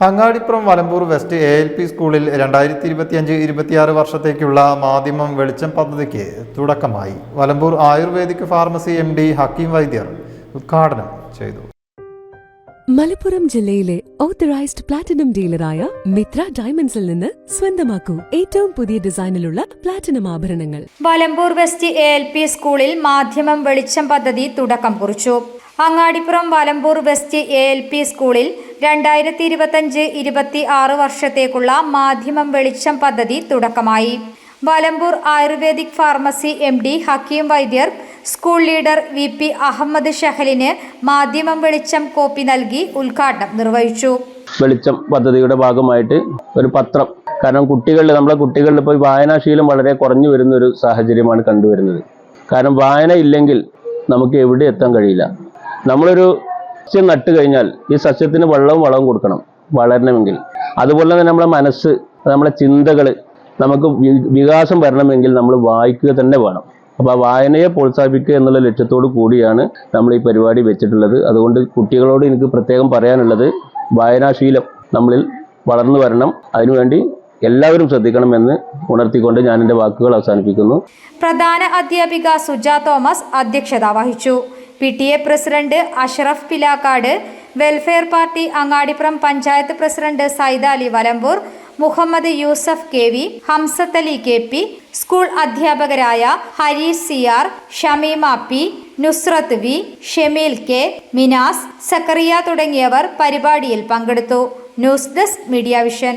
Angadippuram Valambur west A L P സ്കൂളിൽ രണ്ടായിരത്തി ഇരുപത്തിയഞ്ച് ഇരുപത്തിയാറ് വർഷത്തേക്കുള്ള മാധ്യമം വെളിച്ചം പദ്ധതിക്ക് തുടക്കമായി. Valambur ayurvedic pharmacy M D Hakeem Vaidyar ഉദ്ഘാടനം ചെയ്തു. മലപ്പുറം ജില്ലയിലെ ഓത്തറൈസ്ഡ് പ്ലാറ്റിനം ഡീലറായ മിത്ര ഡയമണ്ട്സിൽ നിന്ന് സ്വന്തമാക്കൂ ഏറ്റവും പുതിയ ഡിസൈനിലുള്ള പ്ലാറ്റിനം ആഭരണങ്ങൾ. Valambur west A L P സ്കൂളിൽ മാധ്യമം വെളിച്ചം പദ്ധതി തുടക്കം കുറിച്ചു. Angadippuram Valambur west A L P സ്കൂളിൽ രണ്ടായിരത്തി ഇരുപത്തഞ്ച് ഇരുപത്തി ആറ് വർഷത്തേക്കുള്ള മാധ്യമം വെളിച്ചം പദ്ധതി തുടക്കമായി. Valambur ayurvedic pharmacy M D Hakeem Vaidyar school leader V P Ahammed ഷഹലിന് Madhyamam Velicham copy നൽകി ഉദ്ഘാടനം നിർവഹിച്ചു. വെളിച്ചം പദ്ധതിയുടെ ഭാഗമായിട്ട് ഒരു പത്രം. കാരണം കുട്ടികളിൽ നമ്മുടെ കുട്ടികളിൽ ഇപ്പോൾ വായനാശീലം വളരെ കുറഞ്ഞു വരുന്ന ഒരു സാഹചര്യമാണ് കണ്ടുവരുന്നത്. കാരണം വായന ഇല്ലെങ്കിൽ നമുക്ക് എവിടെ എത്താൻ കഴിയില്ല. നമ്മളൊരു സസ്യം നട്ട് കഴിഞ്ഞാൽ ഈ സസ്യത്തിന് വെള്ളവും വളവും കൊടുക്കണം വളരണമെങ്കിൽ. അതുപോലെ തന്നെ നമ്മുടെ മനസ്സ് നമ്മുടെ ചിന്തകൾ നമുക്ക് വികാസം വരണമെങ്കിൽ നമ്മൾ വായിക്കുക തന്നെ വേണം. അപ്പോൾ ആ വായനയെ പ്രോത്സാഹിപ്പിക്കുക എന്നുള്ള ലക്ഷ്യത്തോടു കൂടിയാണ് നമ്മൾ ഈ പരിപാടി വെച്ചിട്ടുള്ളത്. അതുകൊണ്ട് കുട്ടികളോട് എനിക്ക് പ്രത്യേകം പറയാനുള്ളത് വായനാശീലം നമ്മളിൽ വളർന്നു വരണം. അതിനുവേണ്ടി എല്ലാവരും ശ്രദ്ധിക്കണമെന്ന് ഉണർത്തിക്കൊണ്ട് ഞാൻ എന്റെ വാക്കുകൾ അവസാനിപ്പിക്കുന്നു. പ്രധാന അധ്യാപിക സുജ തോമസ് അധ്യക്ഷത വഹിച്ചു. P T A president Ashraf Pilakkad welfare party Angadippuram panchayat president Saida Ali Valambur Muhammad Yusuf K V Hamsath Ali K P school അധ്യാപകരായ Harish C R Shamima P Nusrath V Shemeel K Minas Zakariya തുടങ്ങിയവർ പരിപാടിയിൽ പങ്കെടുത്തു. News desk media vision.